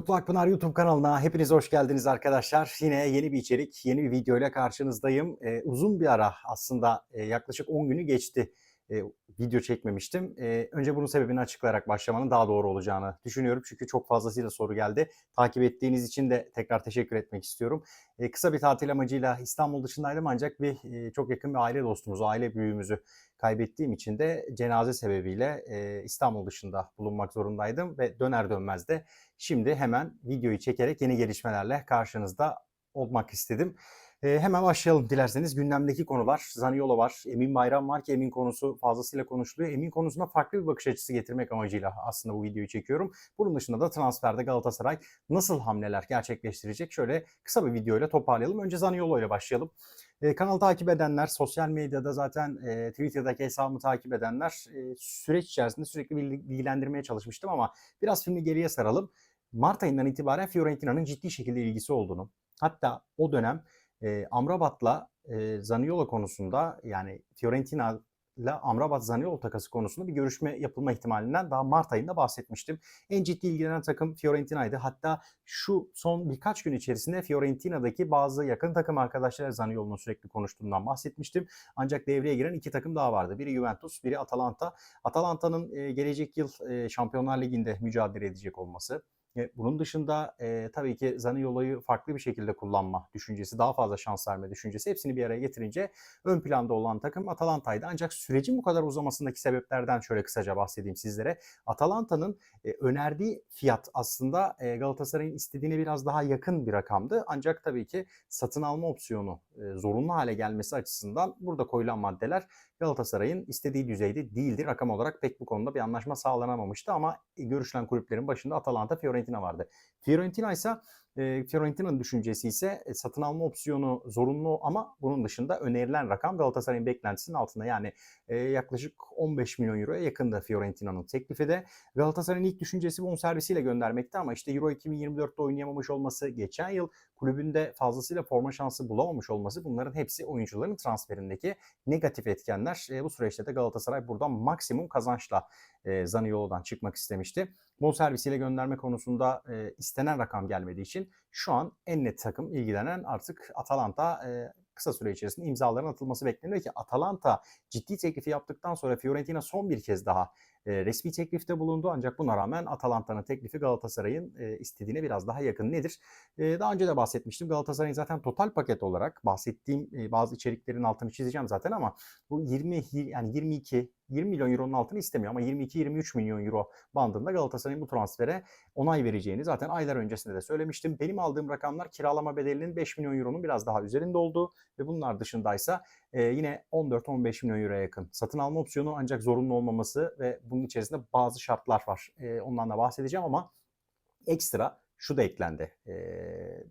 Kutlu Akpınar YouTube kanalına hepiniz hoş geldiniz arkadaşlar. Yine yeni bir içerik, yeni bir video ile karşınızdayım. Ee, uzun bir ara aslında e, yaklaşık 10 günü geçti e, video çekmemiştim. E, önce bunun sebebini açıklayarak başlamanın daha doğru olacağını düşünüyorum. Çünkü çok fazlasıyla soru geldi. Takip ettiğiniz için de tekrar teşekkür etmek istiyorum. E, kısa bir tatil amacıyla İstanbul dışındaydım ancak bir e, çok yakın bir aile dostumuzu, aile büyüğümüzü kaybettiğim için de cenaze sebebiyle e, İstanbul dışında bulunmak zorundaydım ve döner dönmez de şimdi hemen videoyu çekerek yeni gelişmelerle karşınızda olmak istedim. E, hemen başlayalım dilerseniz. Gündemdeki konular. Zaniolo var, Emin Bayram var ki Emin konusu fazlasıyla konuşuluyor. Emin konusuna farklı bir bakış açısı getirmek amacıyla aslında bu videoyu çekiyorum. Bunun dışında da transferde Galatasaray nasıl hamleler gerçekleştirecek? Şöyle kısa bir videoyla toparlayalım. Önce Zaniolo ile başlayalım. E, kanalı takip edenler, sosyal medyada zaten e, Twitter'daki hesabımı takip edenler e, süreç içerisinde sürekli bilgilendirmeye çalışmıştım ama biraz filmi geriye saralım. Mart ayından itibaren Fiorentina'nın ciddi şekilde ilgisi olduğunu, hatta o dönem e, Amrabat'la e, Zaniolo konusunda yani Fiorentina ile Amrabat Zaniolo takası konusunda bir görüşme yapılma ihtimalinden daha Mart ayında bahsetmiştim. En ciddi ilgilenen takım Fiorentina'ydı. Hatta şu son birkaç gün içerisinde Fiorentina'daki bazı yakın takım arkadaşlarıyla Zaniolo'nun sürekli konuştuğundan bahsetmiştim. Ancak devreye giren iki takım daha vardı. Biri Juventus, biri Atalanta. Atalanta'nın gelecek yıl Şampiyonlar Ligi'nde mücadele edecek olması, bunun dışında e, tabii ki Zaniolo'yu farklı bir şekilde kullanma düşüncesi, daha fazla şans verme düşüncesi hepsini bir araya getirince ön planda olan takım Atalanta'ydı. Ancak sürecin bu kadar uzamasındaki sebeplerden şöyle kısaca bahsedeyim sizlere. Atalanta'nın e, önerdiği fiyat aslında e, Galatasaray'ın istediğine biraz daha yakın bir rakamdı. Ancak tabii ki satın alma opsiyonu e, zorunlu hale gelmesi açısından burada koyulan maddeler Galatasaray'ın istediği düzeyde değildi. Rakam olarak pek bu konuda bir anlaşma sağlanamamıştı ama görüşülen kulüplerin başında Atalanta, Fiorentina vardı. Fiorentina ise e, Fiorentina'nın düşüncesi ise e, satın alma opsiyonu zorunlu ama bunun dışında önerilen rakam Galatasaray'ın beklentisinin altında. Yani e, yaklaşık 15 milyon euroya yakında Fiorentina'nın teklifi de. Galatasaray'ın ilk düşüncesi bonservisiyle göndermekti ama işte Euro 2024'te oynayamamış olması, geçen yıl kulübünde fazlasıyla forma şansı bulamamış olması bunların hepsi oyuncuların transferindeki negatif etkenler. E, bu süreçte de Galatasaray buradan maksimum kazançla e, Zaniolo'dan çıkmak istemişti. Bonservisiyle gönderme konusunda e, istenen rakam gelmediği için şu an en net takım ilgilenen artık Atalanta e, kısa süre içerisinde imzaların atılması bekleniyor ki Atalanta ciddi teklifi yaptıktan sonra Fiorentina son bir kez daha resmi teklifte bulundu. Ancak buna rağmen Atalanta'nın teklifi Galatasaray'ın e, istediğine biraz daha yakın. Nedir? Daha önce de bahsetmiştim. Galatasaray'ın zaten total paket olarak bahsettiğim bazı içeriklerin altını çizeceğim zaten ama bu 20 yani 22 20 milyon euronun altını istemiyor ama 22-23 milyon euro bandında Galatasaray'ın bu transfere onay vereceğini zaten aylar öncesinde de söylemiştim. Benim aldığım rakamlar kiralama bedelinin 5 milyon euronun biraz daha üzerinde olduğu ve bunlar dışındaysa e, yine 14-15 milyon euroya yakın satın alma opsiyonu ancak zorunlu olmaması ve bunun içerisinde bazı şartlar var. E, ondan da bahsedeceğim ama ekstra şu da eklendi e,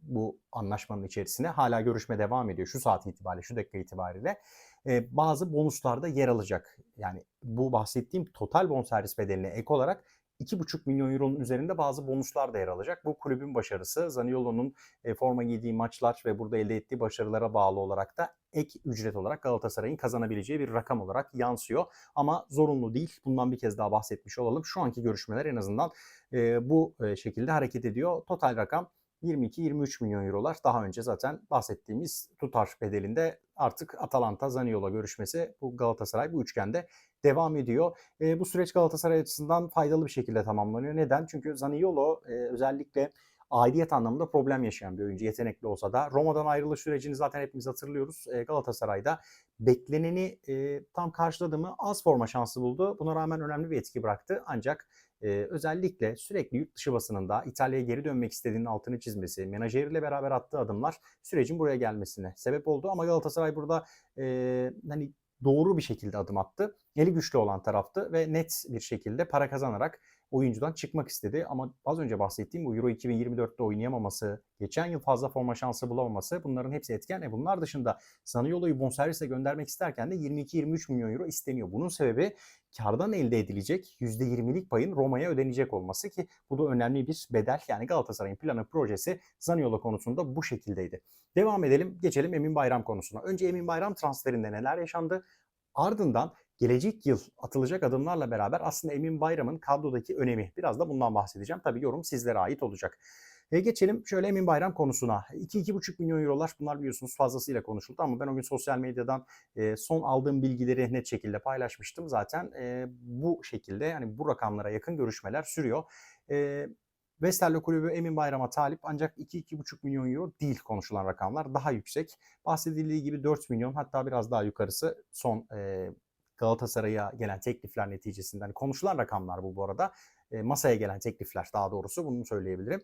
bu anlaşmanın içerisine. Hala görüşme devam ediyor şu saat itibariyle, şu dakika itibariyle. E, bazı bonuslar da yer alacak. Yani bu bahsettiğim total bonservis bedeline ek olarak 2,5 milyon euronun üzerinde bazı bonuslar da yer alacak. Bu kulübün başarısı, Zaniolo'nun e, forma giydiği maçlar ve burada elde ettiği başarılara bağlı olarak da ek ücret olarak Galatasaray'ın kazanabileceği bir rakam olarak yansıyor. Ama zorunlu değil. Bundan bir kez daha bahsetmiş olalım. Şu anki görüşmeler en azından e, bu e, şekilde hareket ediyor. Total rakam 22-23 milyon eurolar daha önce zaten bahsettiğimiz tutar bedelinde artık Atalanta Zaniolo görüşmesi bu Galatasaray bu üçgende devam ediyor. E, bu süreç Galatasaray açısından faydalı bir şekilde tamamlanıyor. Neden? Çünkü Zaniolo e, özellikle aidiyet anlamında problem yaşayan bir oyuncu yetenekli olsa da Roma'dan ayrılış sürecini zaten hepimiz hatırlıyoruz. E, Galatasaray'da bekleneni e, tam karşıladı mı az forma şansı buldu. Buna rağmen önemli bir etki bıraktı. Ancak e, özellikle sürekli yurt dışı basınında İtalya'ya geri dönmek istediğinin altını çizmesi, menajeriyle beraber attığı adımlar sürecin buraya gelmesine sebep oldu. Ama Galatasaray burada e, hani doğru bir şekilde adım attı. Eli güçlü olan taraftı ve net bir şekilde para kazanarak oyuncudan çıkmak istedi. Ama az önce bahsettiğim bu Euro 2024'te oynayamaması, geçen yıl fazla forma şansı bulamaması bunların hepsi etken. E bunlar dışında Zaniolo'yu bonservise göndermek isterken de 22-23 milyon euro isteniyor. Bunun sebebi kardan elde edilecek %20'lik payın Roma'ya ödenecek olması ki bu da önemli bir bedel. Yani Galatasaray'ın planı projesi Zaniolo konusunda bu şekildeydi. Devam edelim. Geçelim Emin Bayram konusuna. Önce Emin Bayram transferinde neler yaşandı? Ardından gelecek yıl atılacak adımlarla beraber aslında Emin Bayram'ın kadrodaki önemi. Biraz da bundan bahsedeceğim. Tabii yorum sizlere ait olacak. E geçelim şöyle Emin Bayram konusuna. 2-2,5 milyon eurolar bunlar biliyorsunuz fazlasıyla konuşuldu ama ben o gün sosyal medyadan e, son aldığım bilgileri net şekilde paylaşmıştım. Zaten e, bu şekilde yani bu rakamlara yakın görüşmeler sürüyor. E, Westerlo Kulübü Emin Bayram'a talip ancak 2-2,5 milyon euro değil konuşulan rakamlar daha yüksek. Bahsedildiği gibi 4 milyon hatta biraz daha yukarısı son e, Galatasaray'a gelen teklifler neticesinde. Hani konuşulan rakamlar bu bu arada. E, masaya gelen teklifler daha doğrusu bunu söyleyebilirim.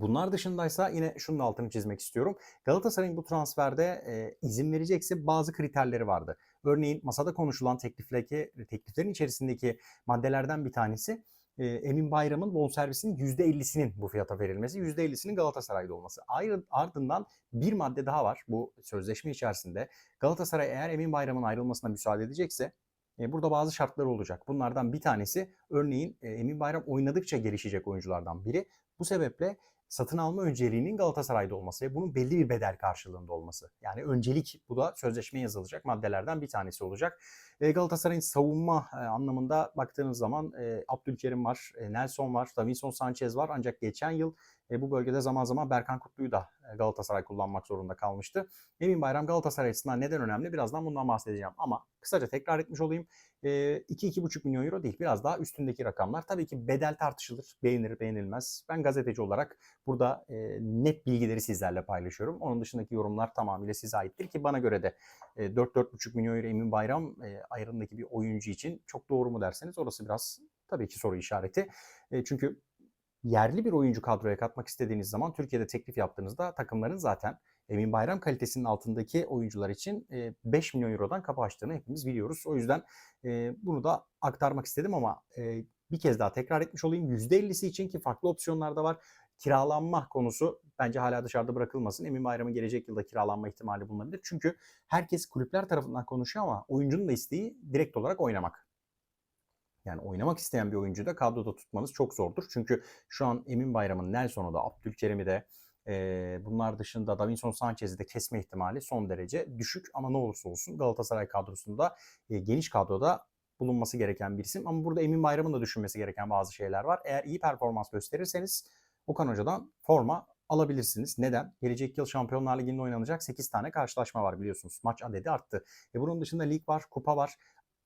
Bunlar dışındaysa yine şunun altını çizmek istiyorum. Galatasaray'ın bu transferde e, izin verecekse bazı kriterleri vardı. Örneğin masada konuşulan tekliflerdeki, tekliflerin içerisindeki maddelerden bir tanesi e, Emin Bayram'ın bonservisinin %50'sinin bu fiyata verilmesi, %50'sinin Galatasaray'da olması. Ayrı, ardından bir madde daha var bu sözleşme içerisinde. Galatasaray eğer Emin Bayram'ın ayrılmasına müsaade edecekse e, burada bazı şartlar olacak. Bunlardan bir tanesi örneğin e, Emin Bayram oynadıkça gelişecek oyunculardan biri. Bu sebeple satın alma önceliğinin Galatasaray'da olması ve bunun belli bir bedel karşılığında olması. Yani öncelik bu da sözleşmeye yazılacak maddelerden bir tanesi olacak. E, Galatasaray'ın savunma e, anlamında baktığınız zaman e, Abdülkerim var, Nelson var, Davinson Sanchez var ancak geçen yıl bu bölgede zaman zaman Berkan Kutlu'yu da Galatasaray kullanmak zorunda kalmıştı. Emin Bayram Galatasaray açısından neden önemli? Birazdan bundan bahsedeceğim ama kısaca tekrar etmiş olayım. E, 2-2,5 milyon euro değil biraz daha üstündeki rakamlar. Tabii ki bedel tartışılır, beğenir beğenilmez. Ben gazeteci olarak burada net bilgileri sizlerle paylaşıyorum. Onun dışındaki yorumlar tamamıyla size aittir ki bana göre de e, 4-4,5 milyon euro Emin Bayram ayrındaki bir oyuncu için çok doğru mu derseniz orası biraz tabii ki soru işareti. E, çünkü yerli bir oyuncu kadroya katmak istediğiniz zaman Türkiye'de teklif yaptığınızda takımların zaten Emin Bayram kalitesinin altındaki oyuncular için 5 milyon eurodan kapı açtığını hepimiz biliyoruz. O yüzden bunu da aktarmak istedim ama bir kez daha tekrar etmiş olayım. %50'si için ki farklı opsiyonlar da var. Kiralanma konusu bence hala dışarıda bırakılmasın. Emin Bayram'ın gelecek yılda kiralanma ihtimali bulunabilir. Çünkü herkes kulüpler tarafından konuşuyor ama oyuncunun da isteği direkt olarak oynamak. Yani oynamak isteyen bir oyuncuyu da kadroda tutmanız çok zordur. Çünkü şu an Emin Bayram'ın Nelson'u da Abdülkerim'i de e, bunlar dışında Davinson Sanchez'i de kesme ihtimali son derece düşük. Ama ne olursa olsun Galatasaray kadrosunda e, geniş kadroda bulunması gereken bir isim. Ama burada Emin Bayram'ın da düşünmesi gereken bazı şeyler var. Eğer iyi performans gösterirseniz Okan Hoca'dan forma alabilirsiniz. Neden? Gelecek yıl Şampiyonlar Ligi'nde oynanacak 8 tane karşılaşma var biliyorsunuz. Maç adedi arttı. E bunun dışında lig var, kupa var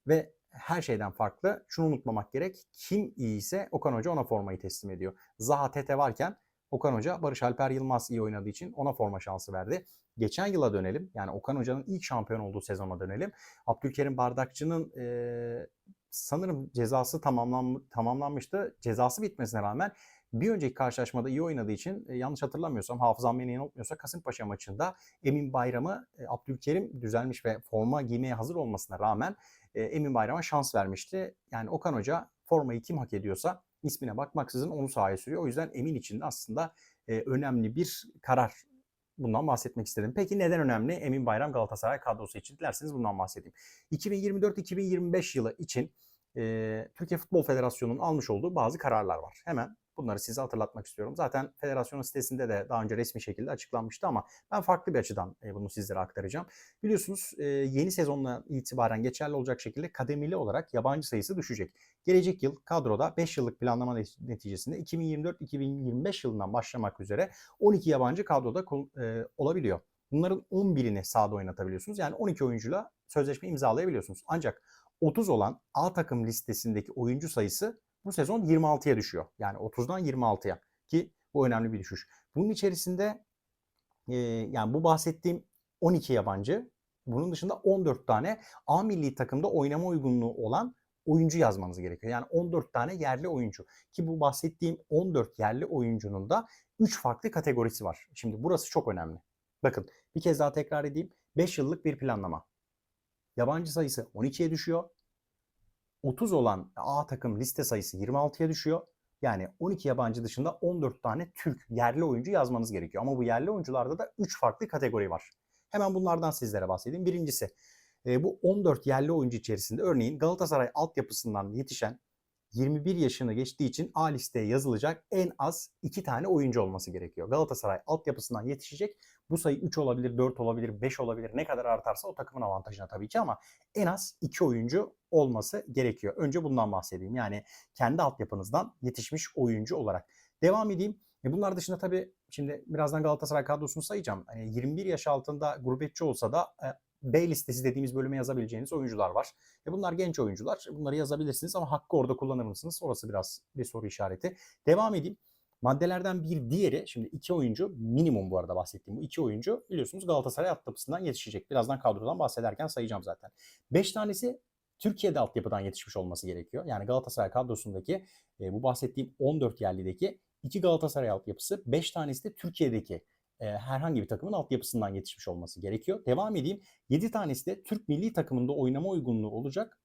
ve her şeyden farklı şunu unutmamak gerek. Kim iyiyse Okan Hoca ona formayı teslim ediyor. Zaha Tete varken Okan Hoca Barış Alper Yılmaz iyi oynadığı için ona forma şansı verdi. Geçen yıla dönelim. Yani Okan Hoca'nın ilk şampiyon olduğu sezona dönelim. Abdülkerim Bardakçı'nın e, sanırım cezası tamamlan, tamamlanmıştı. Cezası bitmesine rağmen bir önceki karşılaşmada iyi oynadığı için e, yanlış hatırlamıyorsam hafızam beni yanıltmıyorsa Kasımpaşa maçında Emin Bayram'ı e, Abdülkerim düzelmiş ve forma giymeye hazır olmasına rağmen e, Emin Bayram'a şans vermişti. Yani Okan Hoca formayı kim hak ediyorsa ismine bakmaksızın onu sahaya sürüyor. O yüzden Emin için aslında e, önemli bir karar Bundan bahsetmek istedim. Peki neden önemli? Emin Bayram Galatasaray kadrosu için dilerseniz bundan bahsedeyim. 2024-2025 yılı için e, Türkiye Futbol Federasyonu'nun almış olduğu bazı kararlar var. Hemen Bunları size hatırlatmak istiyorum. Zaten federasyonun sitesinde de daha önce resmi şekilde açıklanmıştı ama ben farklı bir açıdan e, bunu sizlere aktaracağım. Biliyorsunuz e, yeni sezonla itibaren geçerli olacak şekilde kademeli olarak yabancı sayısı düşecek. Gelecek yıl kadroda 5 yıllık planlama neticesinde 2024-2025 yılından başlamak üzere 12 yabancı kadroda e, olabiliyor. Bunların 11'ini sahada oynatabiliyorsunuz. Yani 12 oyuncuyla sözleşme imzalayabiliyorsunuz. Ancak 30 olan A takım listesindeki oyuncu sayısı bu sezon 26'ya düşüyor. Yani 30'dan 26'ya ki bu önemli bir düşüş. Bunun içerisinde e, yani bu bahsettiğim 12 yabancı bunun dışında 14 tane A milli takımda oynama uygunluğu olan oyuncu yazmanız gerekiyor. Yani 14 tane yerli oyuncu ki bu bahsettiğim 14 yerli oyuncunun da 3 farklı kategorisi var. Şimdi burası çok önemli. Bakın bir kez daha tekrar edeyim. 5 yıllık bir planlama. Yabancı sayısı 12'ye düşüyor. 30 olan A takım liste sayısı 26'ya düşüyor. Yani 12 yabancı dışında 14 tane Türk yerli oyuncu yazmanız gerekiyor. Ama bu yerli oyuncularda da 3 farklı kategori var. Hemen bunlardan sizlere bahsedeyim. Birincisi bu 14 yerli oyuncu içerisinde örneğin Galatasaray altyapısından yetişen 21 yaşını geçtiği için A listeye yazılacak en az 2 tane oyuncu olması gerekiyor. Galatasaray altyapısından yetişecek. Bu sayı 3 olabilir, 4 olabilir, 5 olabilir. Ne kadar artarsa o takımın avantajına tabii ki ama en az 2 oyuncu olması gerekiyor. Önce bundan bahsedeyim. Yani kendi altyapınızdan yetişmiş oyuncu olarak. Devam edeyim. E bunlar dışında tabii şimdi birazdan Galatasaray kadrosunu sayacağım. Hani 21 yaş altında gurbetçi olsa da e, B listesi dediğimiz bölüme yazabileceğiniz oyuncular var. E bunlar genç oyuncular. Bunları yazabilirsiniz ama hakkı orada kullanır mısınız? Orası biraz bir soru işareti. Devam edeyim. Maddelerden bir diğeri, şimdi iki oyuncu minimum bu arada bahsettiğim bu iki oyuncu biliyorsunuz Galatasaray altyapısından yetişecek. Birazdan kadrodan bahsederken sayacağım zaten. Beş tanesi Türkiye'de altyapıdan yetişmiş olması gerekiyor. Yani Galatasaray kadrosundaki e, bu bahsettiğim 14 yerlideki iki Galatasaray altyapısı, 5 tanesi de Türkiye'deki herhangi bir takımın altyapısından yetişmiş olması gerekiyor. Devam edeyim. 7 tanesi de Türk milli takımında oynama uygunluğu olacak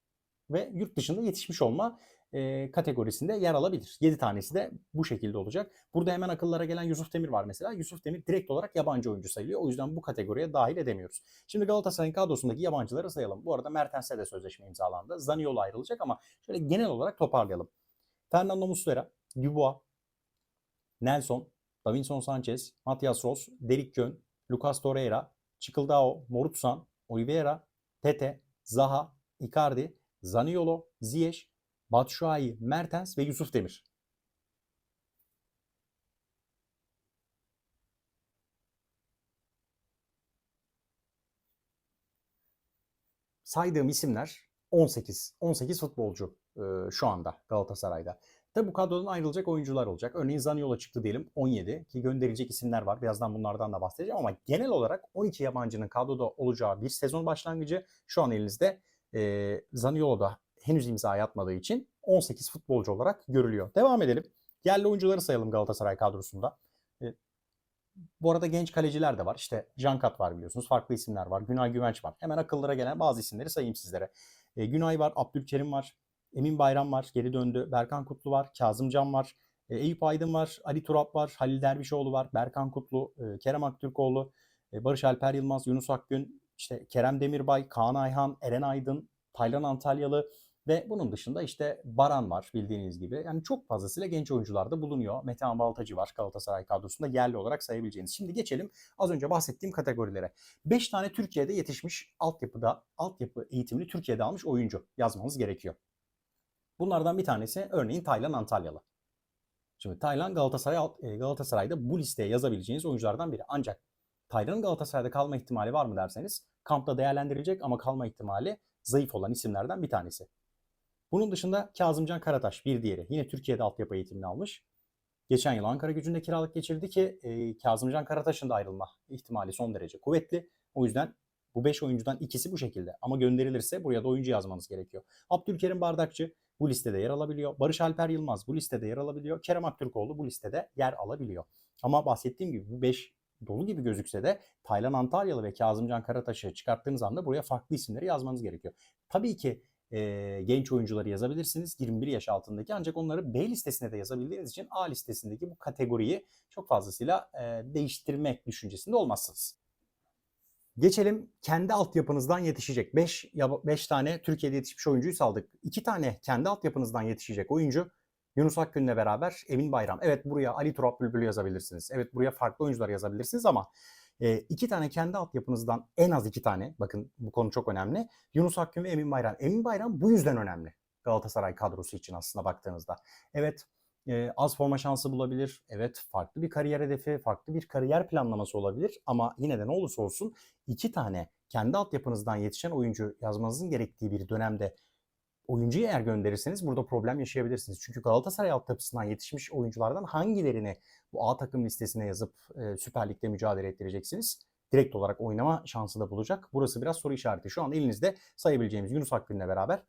ve yurt dışında yetişmiş olma e, kategorisinde yer alabilir. 7 tanesi de bu şekilde olacak. Burada hemen akıllara gelen Yusuf Demir var mesela. Yusuf Demir direkt olarak yabancı oyuncu sayılıyor. O yüzden bu kategoriye dahil edemiyoruz. Şimdi Galatasaray'ın kadrosundaki yabancıları sayalım. Bu arada Mertens'e de sözleşme imzalandı. Zaniolo ayrılacak ama şöyle genel olarak toparlayalım. Fernando Muslera, Dubois, Nelson, Davinson Sanchez, Matias Ross, Derik Kön, Lucas Torreira, Çıkıldao, Morutsan, Oliveira, Tete, Zaha, Icardi, Zaniolo, Ziyech, Batshuayi, Mertens ve Yusuf Demir. Saydığım isimler 18. 18 futbolcu şu anda Galatasaray'da. Tabi bu kadrodan ayrılacak oyuncular olacak. Örneğin Zaniolo çıktı diyelim 17 ki gönderilecek isimler var. Birazdan bunlardan da bahsedeceğim ama genel olarak 12 yabancının kadroda olacağı bir sezon başlangıcı şu an elinizde. E, Zaniolo da henüz imza atmadığı için 18 futbolcu olarak görülüyor. Devam edelim. Yerli oyuncuları sayalım Galatasaray kadrosunda. E, bu arada genç kaleciler de var. İşte Jankat var biliyorsunuz. Farklı isimler var. Günay Güvenç var. Hemen akıllara gelen bazı isimleri sayayım sizlere. E, Günay var, Abdülkerim var, Emin Bayram var, geri döndü. Berkan Kutlu var, Kazım Can var, e, Eyüp Aydın var, Ali Turap var, Halil Dervişoğlu var, Berkan Kutlu, e, Kerem Aktürkoğlu, e, Barış Alper Yılmaz, Yunus Akgün, işte Kerem Demirbay, Kaan Ayhan, Eren Aydın, Taylan Antalyalı ve bunun dışında işte Baran var bildiğiniz gibi. Yani çok fazlasıyla genç oyuncular da bulunuyor. Metehan Baltacı var Galatasaray kadrosunda yerli olarak sayabileceğiniz. Şimdi geçelim az önce bahsettiğim kategorilere. 5 tane Türkiye'de yetişmiş altyapıda, altyapı eğitimini Türkiye'de almış oyuncu yazmanız gerekiyor. Bunlardan bir tanesi örneğin Taylan Antalyalı. Şimdi Taylan Galatasaray e, Galatasaray'da bu listeye yazabileceğiniz oyunculardan biri. Ancak Taylan'ın Galatasaray'da kalma ihtimali var mı derseniz kampta değerlendirilecek ama kalma ihtimali zayıf olan isimlerden bir tanesi. Bunun dışında Kazımcan Karataş bir diğeri. Yine Türkiye'de altyapı eğitimini almış. Geçen yıl Ankara gücünde kiralık geçirdi ki e, Kazımcan Karataş'ın da ayrılma ihtimali son derece kuvvetli. O yüzden bu 5 oyuncudan ikisi bu şekilde. Ama gönderilirse buraya da oyuncu yazmanız gerekiyor. Abdülkerim Bardakçı bu listede yer alabiliyor. Barış Alper Yılmaz bu listede yer alabiliyor. Kerem Aktürkoğlu bu listede yer alabiliyor. Ama bahsettiğim gibi bu 5 dolu gibi gözükse de Taylan Antalyalı ve Kazımcan Karataş'ı çıkarttığınız anda buraya farklı isimleri yazmanız gerekiyor. Tabii ki e, genç oyuncuları yazabilirsiniz 21 yaş altındaki ancak onları B listesine de yazabildiğiniz için A listesindeki bu kategoriyi çok fazlasıyla e, değiştirmek düşüncesinde olmazsınız. Geçelim kendi altyapınızdan yetişecek 5 5 tane Türkiye'de yetişmiş oyuncuyu saldık. 2 tane kendi altyapınızdan yetişecek oyuncu Yunus Akgün'le beraber Emin Bayram. Evet buraya Ali Turap Bülbül yazabilirsiniz. Evet buraya farklı oyuncular yazabilirsiniz ama e, iki tane kendi altyapınızdan en az iki tane bakın bu konu çok önemli. Yunus Akgün ve Emin Bayram. Emin Bayram bu yüzden önemli Galatasaray kadrosu için aslında baktığınızda. Evet e, az forma şansı bulabilir. Evet farklı bir kariyer hedefi, farklı bir kariyer planlaması olabilir. Ama yine de ne olursa olsun iki tane kendi altyapınızdan yetişen oyuncu yazmanızın gerektiği bir dönemde oyuncuyu eğer gönderirseniz burada problem yaşayabilirsiniz. Çünkü Galatasaray altyapısından yetişmiş oyunculardan hangilerini bu A takım listesine yazıp e, Süper Lig'de mücadele ettireceksiniz? Direkt olarak oynama şansı da bulacak. Burası biraz soru işareti. Şu an elinizde sayabileceğimiz Yunus Akgün'le beraber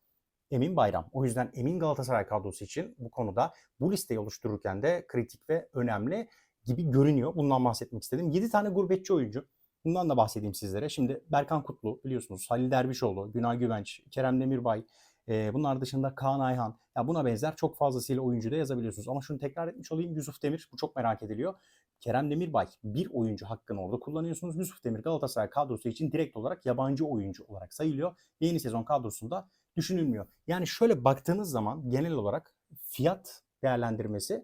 Emin Bayram. O yüzden Emin Galatasaray kadrosu için bu konuda bu listeyi oluştururken de kritik ve önemli gibi görünüyor. Bundan bahsetmek istedim. 7 tane gurbetçi oyuncu. Bundan da bahsedeyim sizlere. Şimdi Berkan Kutlu biliyorsunuz. Halil Dervişoğlu, Günay Güvenç, Kerem Demirbay, e, bunlar dışında Kaan Ayhan. Ya buna benzer çok fazlasıyla oyuncu da yazabiliyorsunuz. Ama şunu tekrar etmiş olayım. Yusuf Demir bu çok merak ediliyor. Kerem Demirbay bir oyuncu hakkını orada kullanıyorsunuz. Yusuf Demir Galatasaray kadrosu için direkt olarak yabancı oyuncu olarak sayılıyor. Yeni sezon kadrosunda düşünülmüyor. Yani şöyle baktığınız zaman genel olarak fiyat değerlendirmesi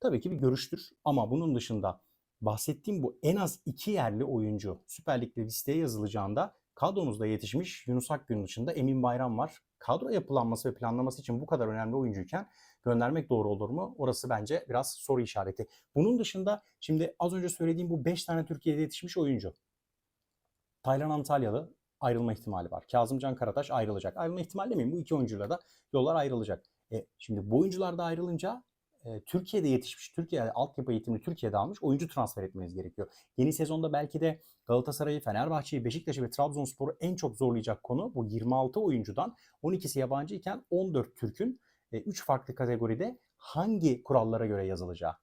tabii ki bir görüştür. Ama bunun dışında bahsettiğim bu en az iki yerli oyuncu Süper Lig'de listeye yazılacağında kadronuzda yetişmiş Yunus Akgün dışında Emin Bayram var. Kadro yapılanması ve planlaması için bu kadar önemli oyuncuyken göndermek doğru olur mu? Orası bence biraz soru işareti. Bunun dışında şimdi az önce söylediğim bu 5 tane Türkiye'de yetişmiş oyuncu. Taylan Antalyalı ayrılma ihtimali var. Kazımcan Karataş ayrılacak. Ayrılma ihtimali demeyeyim bu iki oyuncuyla da yollar ayrılacak. E, şimdi bu oyuncular da ayrılınca e, Türkiye'de yetişmiş, Türkiye altyapı eğitimini Türkiye'de almış oyuncu transfer etmeniz gerekiyor. Yeni sezonda belki de Galatasaray'ı, Fenerbahçe'yi, Beşiktaş'ı ve Trabzonspor'u en çok zorlayacak konu bu 26 oyuncudan 12'si yabancı iken 14 Türk'ün 3 farklı kategoride hangi kurallara göre yazılacağı.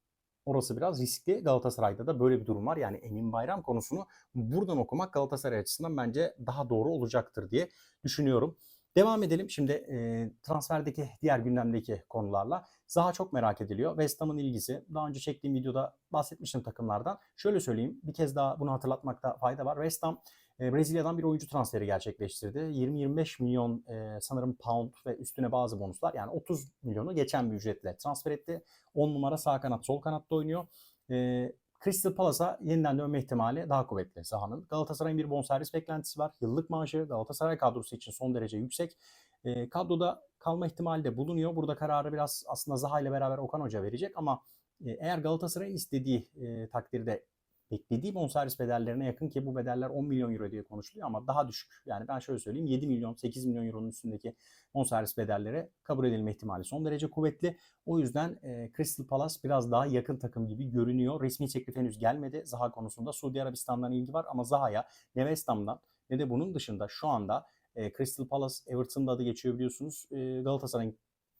Orası biraz riskli. Galatasaray'da da böyle bir durum var. Yani Emin Bayram konusunu buradan okumak Galatasaray açısından bence daha doğru olacaktır diye düşünüyorum. Devam edelim şimdi e, transferdeki diğer gündemdeki konularla. Zaha çok merak ediliyor. West Ham'ın ilgisi. Daha önce çektiğim videoda bahsetmiştim takımlardan. Şöyle söyleyeyim bir kez daha bunu hatırlatmakta fayda var. West Ham Brezilya'dan bir oyuncu transferi gerçekleştirdi. 20-25 milyon e, sanırım pound ve üstüne bazı bonuslar yani 30 milyonu geçen bir ücretle transfer etti. 10 numara sağ kanat sol kanatta oynuyor. E, Crystal Palace'a yeniden dönme ihtimali daha kuvvetli sahanın. Galatasaray'ın bir bonservis beklentisi var. Yıllık maaşı Galatasaray kadrosu için son derece yüksek. E, kadroda kalma ihtimali de bulunuyor. Burada kararı biraz aslında Zaha ile beraber Okan Hoca verecek ama e, eğer Galatasaray'ın istediği e, takdirde beklediği bonservis bedellerine yakın ki bu bedeller 10 milyon euro diye konuşuluyor ama daha düşük. Yani ben şöyle söyleyeyim 7 milyon 8 milyon euronun üstündeki bonservis bedelleri kabul edilme ihtimali son derece kuvvetli. O yüzden e, Crystal Palace biraz daha yakın takım gibi görünüyor. Resmi teklif henüz gelmedi Zaha konusunda. Suudi Arabistan'dan ilgi var ama Zaha'ya ne West Ham'dan ne de bunun dışında şu anda e, Crystal Palace Everton'da adı geçiyor biliyorsunuz. E, Galatasaray'ın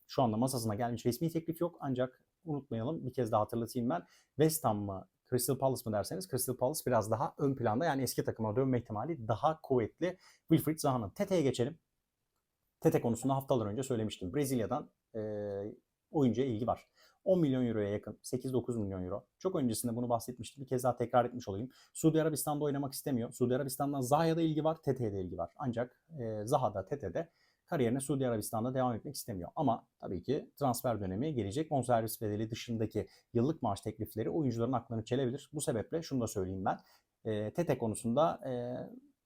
şu anda masasına gelmiş resmi teklif yok ancak unutmayalım bir kez daha hatırlatayım ben. West Ham mı Crystal Palace mı derseniz Crystal Palace biraz daha ön planda yani eski takıma dönme ihtimali daha kuvvetli. Wilfried Zaha'nın. Tete'ye geçelim. Tete konusunda haftalar önce söylemiştim. Brezilya'dan e, oyuncuya ilgi var. 10 milyon euroya yakın, 8-9 milyon euro. Çok öncesinde bunu bahsetmiştim. Bir kez daha tekrar etmiş olayım. Suudi Arabistan'da oynamak istemiyor. Suudi Arabistan'dan Zaha'ya da ilgi var, Tete'ye de ilgi var. Ancak e, Zaha'da, Tete'de kariyerine Suudi Arabistan'da devam etmek istemiyor. Ama tabii ki transfer dönemi gelecek. Bonservis bedeli dışındaki yıllık maaş teklifleri oyuncuların aklını çelebilir. Bu sebeple şunu da söyleyeyim ben. E, Tete konusunda e,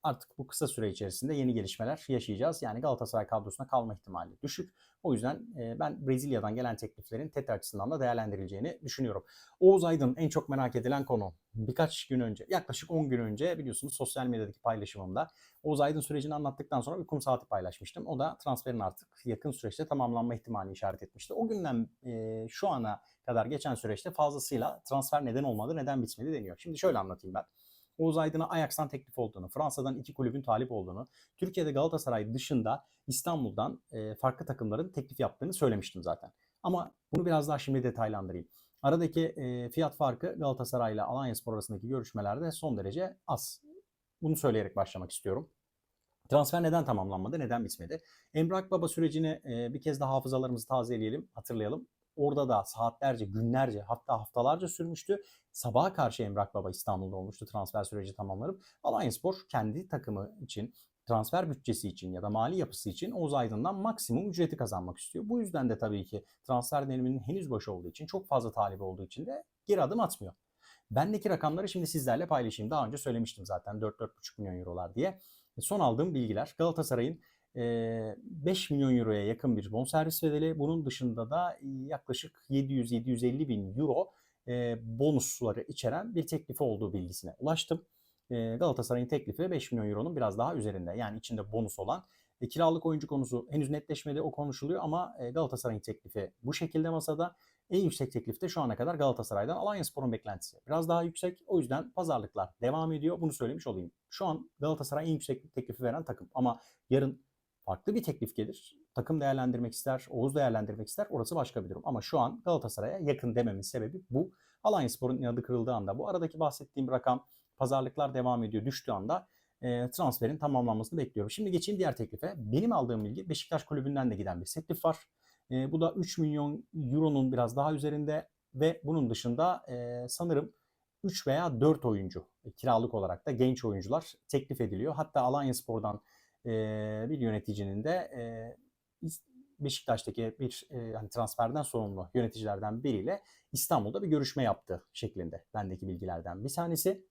artık bu kısa süre içerisinde yeni gelişmeler yaşayacağız. Yani Galatasaray kadrosuna kalma ihtimali düşük. O yüzden e, ben Brezilya'dan gelen tekliflerin Tete açısından da değerlendirileceğini düşünüyorum. Oğuz Aydın en çok merak edilen konu. Birkaç gün önce, yaklaşık 10 gün önce biliyorsunuz sosyal medyadaki paylaşımımda Oğuz Aydın sürecini anlattıktan sonra bir kum saati paylaşmıştım. O da transferin artık yakın süreçte tamamlanma ihtimalini işaret etmişti. O günden e, şu ana kadar geçen süreçte fazlasıyla transfer neden olmadı, neden bitmedi deniyor. Şimdi şöyle anlatayım ben. Oğuz Aydın'a Ajax'tan teklif olduğunu, Fransa'dan iki kulübün talip olduğunu, Türkiye'de Galatasaray dışında İstanbul'dan e, farklı takımların teklif yaptığını söylemiştim zaten. Ama bunu biraz daha şimdi detaylandırayım. Aradaki e, fiyat farkı Galatasaray ile Alanyaspor arasındaki görüşmelerde son derece az. Bunu söyleyerek başlamak istiyorum. Transfer neden tamamlanmadı, neden bitmedi? Emrak Baba sürecini e, bir kez daha hafızalarımızı tazeleyelim, hatırlayalım. Orada da saatlerce, günlerce, hatta haftalarca sürmüştü. Sabaha karşı Emrak Baba İstanbul'da olmuştu transfer süreci tamamlanıp. Alanyaspor kendi takımı için transfer bütçesi için ya da mali yapısı için Oğuz Aydın'dan maksimum ücreti kazanmak istiyor. Bu yüzden de tabii ki transfer döneminin henüz başı olduğu için çok fazla talebi olduğu için de geri adım atmıyor. Bendeki rakamları şimdi sizlerle paylaşayım. Daha önce söylemiştim zaten 4-4,5 milyon eurolar diye. Son aldığım bilgiler Galatasaray'ın 5 milyon euroya yakın bir bonservis bedeli. Bunun dışında da yaklaşık 700-750 bin euro bonusları içeren bir teklifi olduğu bilgisine ulaştım. Galatasaray'ın teklifi 5 milyon euronun biraz daha üzerinde. Yani içinde bonus olan. E, kiralık oyuncu konusu henüz netleşmedi o konuşuluyor ama Galatasaray'ın teklifi bu şekilde masada. En yüksek teklifte şu ana kadar Galatasaray'dan Alanyaspor'un beklentisi biraz daha yüksek. O yüzden pazarlıklar devam ediyor. Bunu söylemiş olayım. Şu an Galatasaray en yüksek teklifi veren takım. Ama yarın farklı bir teklif gelir. Takım değerlendirmek ister, Oğuz değerlendirmek ister. Orası başka bir durum. Ama şu an Galatasaray'a yakın dememin sebebi bu. Alanyaspor'un inadı kırıldığı anda bu aradaki bahsettiğim rakam pazarlıklar devam ediyor düştüğü anda e, transferin tamamlanmasını bekliyorum. Şimdi geçeyim diğer teklife. Benim aldığım bilgi Beşiktaş kulübünden de giden bir teklif var. E, bu da 3 milyon euronun biraz daha üzerinde ve bunun dışında e, sanırım 3 veya 4 oyuncu kiralık olarak da genç oyuncular teklif ediliyor. Hatta Alanya Spor'dan e, bir yöneticinin de e, Beşiktaş'taki bir e, hani transferden sorumlu yöneticilerden biriyle İstanbul'da bir görüşme yaptı şeklinde bendeki bilgilerden bir tanesi.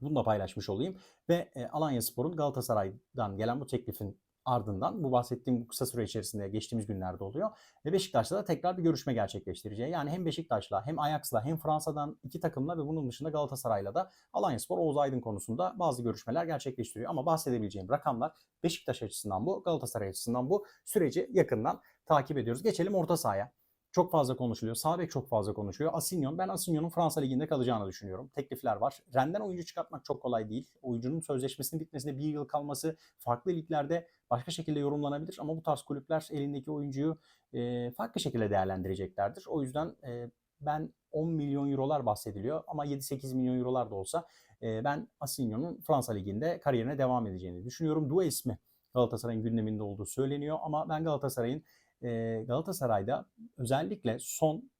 Bunu da paylaşmış olayım. Ve e, Alanya Spor'un Galatasaray'dan gelen bu teklifin ardından bu bahsettiğim bu kısa süre içerisinde geçtiğimiz günlerde oluyor. Ve Beşiktaş'ta da tekrar bir görüşme gerçekleştireceği. Yani hem Beşiktaş'la hem Ajax'la hem Fransa'dan iki takımla ve bunun dışında Galatasaray'la da Alanyaspor Oğuz Aydın konusunda bazı görüşmeler gerçekleştiriyor. Ama bahsedebileceğim rakamlar Beşiktaş açısından bu, Galatasaray açısından bu süreci yakından takip ediyoruz. Geçelim orta sahaya. Çok fazla konuşuluyor. Sağ çok fazla konuşuyor. Asinyon, ben Asinyon'un Fransa Ligi'nde kalacağını düşünüyorum. Teklifler var. Renden oyuncu çıkartmak çok kolay değil. Oyuncunun sözleşmesinin bitmesine bir yıl kalması farklı liglerde başka şekilde yorumlanabilir. Ama bu tarz kulüpler elindeki oyuncuyu e, farklı şekilde değerlendireceklerdir. O yüzden e, ben 10 milyon eurolar bahsediliyor ama 7-8 milyon eurolar da olsa e, ben Asinyon'un Fransa Ligi'nde kariyerine devam edeceğini düşünüyorum. Dua ismi Galatasaray'ın gündeminde olduğu söyleniyor ama ben Galatasaray'ın e, Galatasaray'da özellikle son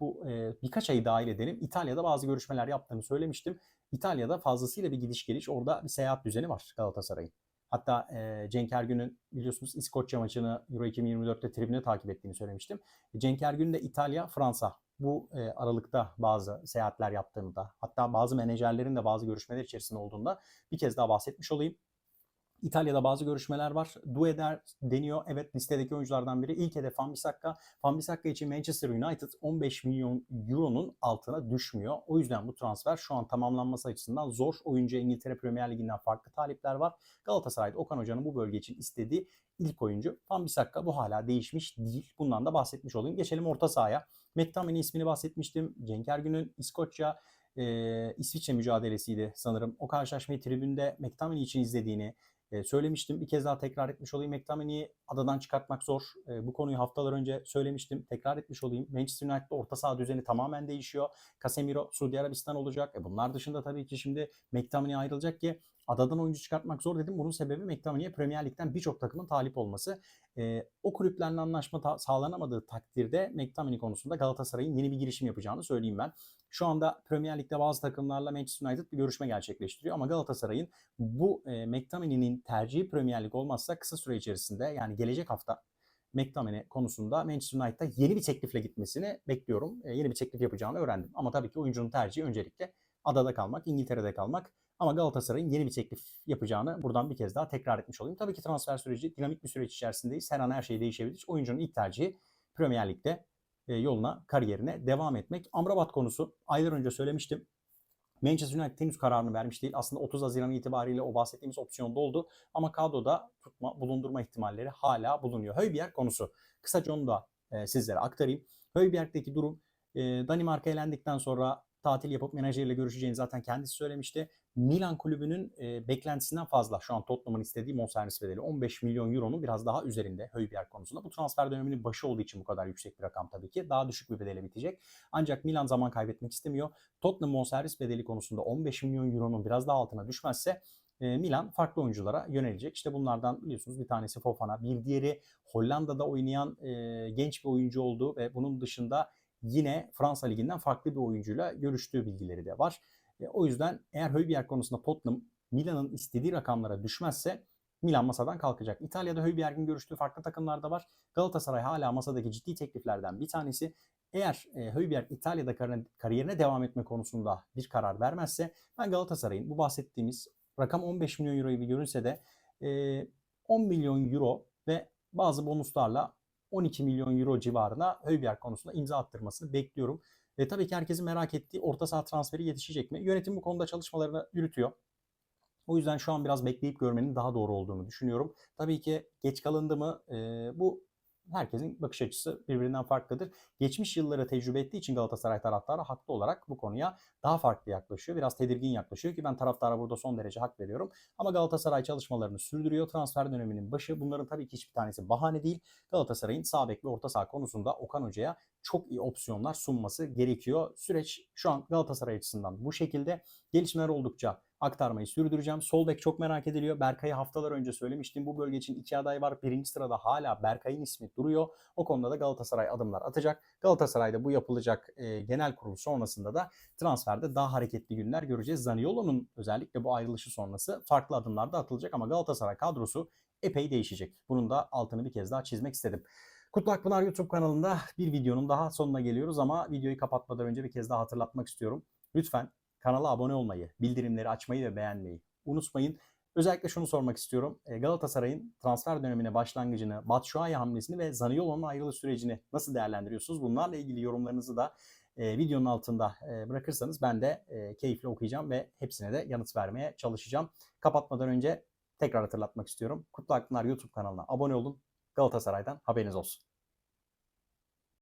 bu birkaç ayı dahil edelim İtalya'da bazı görüşmeler yaptığını söylemiştim. İtalya'da fazlasıyla bir gidiş geliş orada bir seyahat düzeni var Galatasaray'ın. Hatta Cenk Ergün'ün biliyorsunuz İskoçya maçını Euro 2024'te tribüne takip ettiğini söylemiştim. Cenk Ergün de İtalya, Fransa bu aralıkta bazı seyahatler yaptığında hatta bazı menajerlerin de bazı görüşmeler içerisinde olduğunda bir kez daha bahsetmiş olayım. İtalya'da bazı görüşmeler var. Dueder deniyor. Evet listedeki oyunculardan biri. İlk hedef Fambisakka. Fambisakka için Manchester United 15 milyon euronun altına düşmüyor. O yüzden bu transfer şu an tamamlanması açısından zor. Oyuncu İngiltere Premier Ligi'nden farklı talipler var. Galatasaray'da Okan Hoca'nın bu bölge için istediği ilk oyuncu. Fambisakka bu hala değişmiş değil. Bundan da bahsetmiş olayım. Geçelim orta sahaya. McTominay ismini bahsetmiştim. Cenk Ergün'ün İskoçya e, İsviçre mücadelesiydi sanırım. O karşılaşmayı tribünde McTominay için izlediğini, e, söylemiştim. Bir kez daha tekrar etmiş olayım. McTominay'i adadan çıkartmak zor. E, bu konuyu haftalar önce söylemiştim. Tekrar etmiş olayım. Manchester United'da orta saha düzeni tamamen değişiyor. Casemiro Suudi Arabistan olacak. E, bunlar dışında tabii ki şimdi McTominay ayrılacak ki adadan oyuncu çıkartmak zor dedim. Bunun sebebi McTominay'e Premier Lig'den birçok takımın talip olması. E, o kulüplerle anlaşma ta- sağlanamadığı takdirde McTominay konusunda Galatasaray'ın yeni bir girişim yapacağını söyleyeyim ben. Şu anda Premier Lig'de bazı takımlarla Manchester United bir görüşme gerçekleştiriyor ama Galatasaray'ın bu e, McTominay'nin tercihi Premier Lig olmazsa kısa süre içerisinde yani gelecek hafta McTominay konusunda Manchester United'a yeni bir teklifle gitmesini bekliyorum. E, yeni bir teklif yapacağını öğrendim. Ama tabii ki oyuncunun tercihi öncelikle adada kalmak, İngiltere'de kalmak. Ama Galatasaray'ın yeni bir teklif yapacağını buradan bir kez daha tekrar etmiş olayım. Tabii ki transfer süreci dinamik bir süreç içerisindeyiz. Her an her şey değişebilir. Oyuncunun ilk tercihi Premier Lig'de e, yoluna, kariyerine devam etmek. Amrabat konusu aylar önce söylemiştim. Manchester United henüz kararını vermiş değil. Aslında 30 Haziran itibariyle o bahsettiğimiz opsiyonda oldu. Ama kadroda tutma, bulundurma ihtimalleri hala bulunuyor. Höybjerg konusu. Kısaca onu da e, sizlere aktarayım. Höybjerg'deki durum e, Danimarka elendikten sonra tatil yapıp menajeriyle görüşeceğini zaten kendisi söylemişti. Milan kulübünün e, beklentisinden fazla şu an Tottenham'ın istediği bonservis bedeli 15 milyon euronun biraz daha üzerinde Højbjerg konusunda. Bu transfer döneminin başı olduğu için bu kadar yüksek bir rakam tabii ki. Daha düşük bir bedele bitecek. Ancak Milan zaman kaybetmek istemiyor. Tottenham bonservis bedeli konusunda 15 milyon euronun biraz daha altına düşmezse e, Milan farklı oyunculara yönelecek. İşte bunlardan biliyorsunuz bir tanesi Fofana, bir diğeri Hollanda'da oynayan e, genç bir oyuncu oldu ve bunun dışında yine Fransa Ligi'nden farklı bir oyuncuyla görüştüğü bilgileri de var. E, o yüzden eğer Højbjerg konusunda Tottenham Milan'ın istediği rakamlara düşmezse Milan masadan kalkacak. İtalya'da Højbjerg'in görüştüğü farklı takımlar da var. Galatasaray hala masadaki ciddi tekliflerden bir tanesi. Eğer e, Højbjerg İtalya'da kariyerine devam etme konusunda bir karar vermezse ben Galatasaray'ın bu bahsettiğimiz rakam 15 milyon euro gibi görünse de e, 10 milyon euro ve bazı bonuslarla 12 milyon euro civarına Højbjerg konusunda imza attırmasını bekliyorum. Ve tabii ki herkesin merak ettiği orta saha transferi yetişecek mi? Yönetim bu konuda çalışmalarını yürütüyor. O yüzden şu an biraz bekleyip görmenin daha doğru olduğunu düşünüyorum. Tabii ki geç kalındı mı e, bu herkesin bakış açısı birbirinden farklıdır. Geçmiş yılları tecrübe ettiği için Galatasaray taraftarı haklı olarak bu konuya daha farklı yaklaşıyor. Biraz tedirgin yaklaşıyor ki ben taraftara burada son derece hak veriyorum. Ama Galatasaray çalışmalarını sürdürüyor. Transfer döneminin başı. Bunların tabii ki hiçbir tanesi bahane değil. Galatasaray'ın sağ bek ve orta saha konusunda Okan Hoca'ya çok iyi opsiyonlar sunması gerekiyor. Süreç şu an Galatasaray açısından bu şekilde. Gelişmeler oldukça aktarmayı sürdüreceğim. Sol bek çok merak ediliyor. Berkay'ı haftalar önce söylemiştim. Bu bölge için iki aday var. Birinci sırada hala Berkay'ın ismi duruyor. O konuda da Galatasaray adımlar atacak. Galatasaray'da bu yapılacak e, genel kurul sonrasında da transferde daha hareketli günler göreceğiz. Zaniolo'nun özellikle bu ayrılışı sonrası farklı adımlar da atılacak ama Galatasaray kadrosu epey değişecek. Bunun da altını bir kez daha çizmek istedim. Kutlu Akpınar YouTube kanalında bir videonun daha sonuna geliyoruz ama videoyu kapatmadan önce bir kez daha hatırlatmak istiyorum. Lütfen kanala abone olmayı, bildirimleri açmayı ve beğenmeyi unutmayın. Özellikle şunu sormak istiyorum. E, Galatasaray'ın transfer dönemine başlangıcını, Batshuayi hamlesini ve Zaniolo'nun ayrılış sürecini nasıl değerlendiriyorsunuz? Bunlarla ilgili yorumlarınızı da e, videonun altında e, bırakırsanız ben de keyifle okuyacağım ve hepsine de yanıt vermeye çalışacağım. Kapatmadan önce tekrar hatırlatmak istiyorum. Kutlu Akpınar YouTube kanalına abone olun. Galatasaray'dan haberiniz olsun.